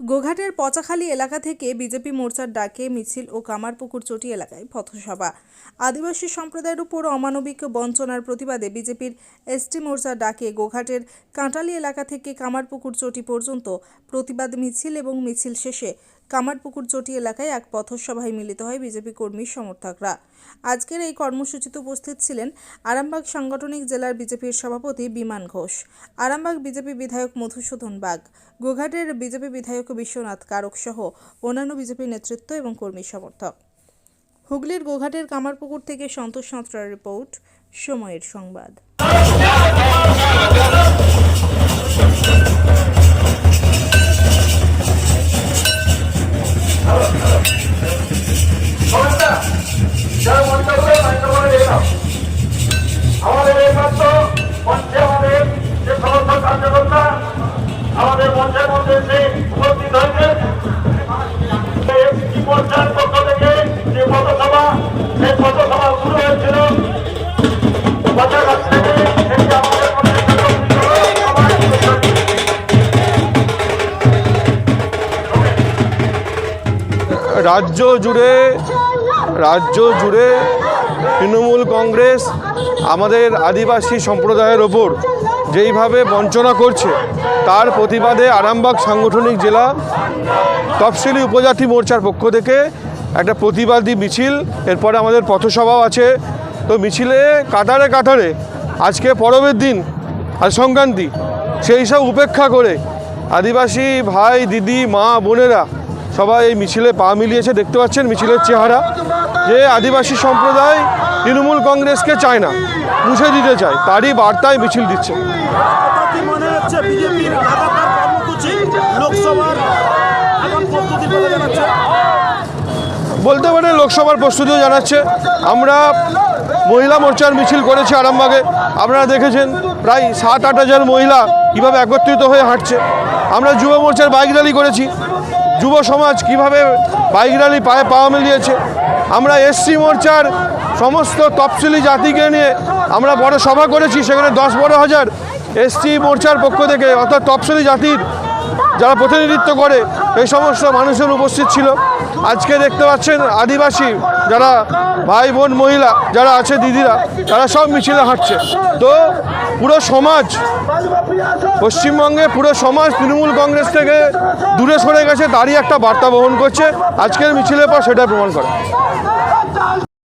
গোঘাটের পচাখালী এলাকা থেকে বিজেপি মোর্চার ডাকে মিছিল ও কামারপুকুর চটি এলাকায় পথসভা। আদিবাসী সম্প্রদায়ের উপর অমানবিক বঞ্চনার প্রতিবাদে বিজেপির এসটি মোর্চার ডাকে গোঘাটের কাঁটালি এলাকা থেকে কামারপুকুর চটি পর্যন্ত প্রতিবাদ মিছিল এবং মিছিল শেষে কামারপুকুর চটি এলাকায় এক পথসভায় মিলিত হয় বিজেপি কর্মী সমর্থকরা। আজকের এই কর্মসূচিতে উপস্থিত ছিলেন আরামবাগ সাংগঠনিক জেলার বিজেপির সভাপতি বিমান ঘোষ, আরামবাগ বিজেপি বিধায়ক মধুসূদন বাগ, গোঘাটের বিজেপি বিধায়ক বিশ্বনাথ কারক সহ অন্যান্য বিজেপি নেতৃত্ব এবং কর্মী সমর্থক। হুগলির গোঘাটের কামারপুকুর থেকে সন্তোষ সাঁতরার রিপোর্ট, সময়ের সংবাদ। রাজ্য জুড়ে রাজ্য জুড়ে তৃণমূল কংগ্রেস আমাদের আদিবাসী সম্প্রদায়ের ওপর যেইভাবে বঞ্চনা করছে, তার প্রতিবাদে আরামবাগ সাংগঠনিক জেলা তফসিলি উপজাতি মোর্চার পক্ষ থেকে একটা প্রতিবাদী মিছিল, এরপরে আমাদের পথসভাও আছে। তো মিছিলে কাতারে কাতারে আজকে পরবের দিন আর সংক্রান্তি সেই সব উপেক্ষা করে আদিবাসী ভাই, দিদি, মা, বোনেরা সবাই এই মিছিলে পা মিলিয়েছে দেখতে পাচ্ছেন মিছিলের চেহারা। যে আদিবাসী সম্প্রদায় তৃণমূল কংগ্রেসকে চায় না মুছে দিতে চায় তারই বার্তায় মিছিল দিচ্ছে। বলতে পারে লোকসভার প্রস্তুতিও জানাচ্ছে। আমরা মহিলা মোর্চার মিছিল করেছি আরামবাগে। আপনারা দেখেছেন প্রায় সাত আট হাজার মহিলা কীভাবে একত্রিত হয়ে হাঁটছে। আমরা যুব মোর্চার বাইক র্যালি করেছি। যুব সমাজ কীভাবে বাইক র্যালি পায়ে পাওয়া মিলিয়েছে? আমরা এসসি মোর্চার সমস্ত তফসিলি জাতিকে নিয়ে আমরা বড় সভা করেছি, সেখানে দশ বারো হাজার এসসি মোর্চার পক্ষ থেকে, অর্থাৎ তফসিলি জাতির যারা প্রতিনিধিত্ব করে, এই সমস্ত মানুষের উপস্থিত ছিল। আজকে দেখতে পাচ্ছেন আদিবাসী যারা ভাই বোন মহিলা যারা আছে দিদিরা, তারা সব মিছিলে হাঁটছে। তো পুরো সমাজ, পশ্চিমবঙ্গে পুরো সমাজ তৃণমূল কংগ্রেস থেকে দূরে সরে গেছে, তারই একটা বার্তা বহন করছে। আজকের মিছিলের পর সেটা প্রমাণ করে।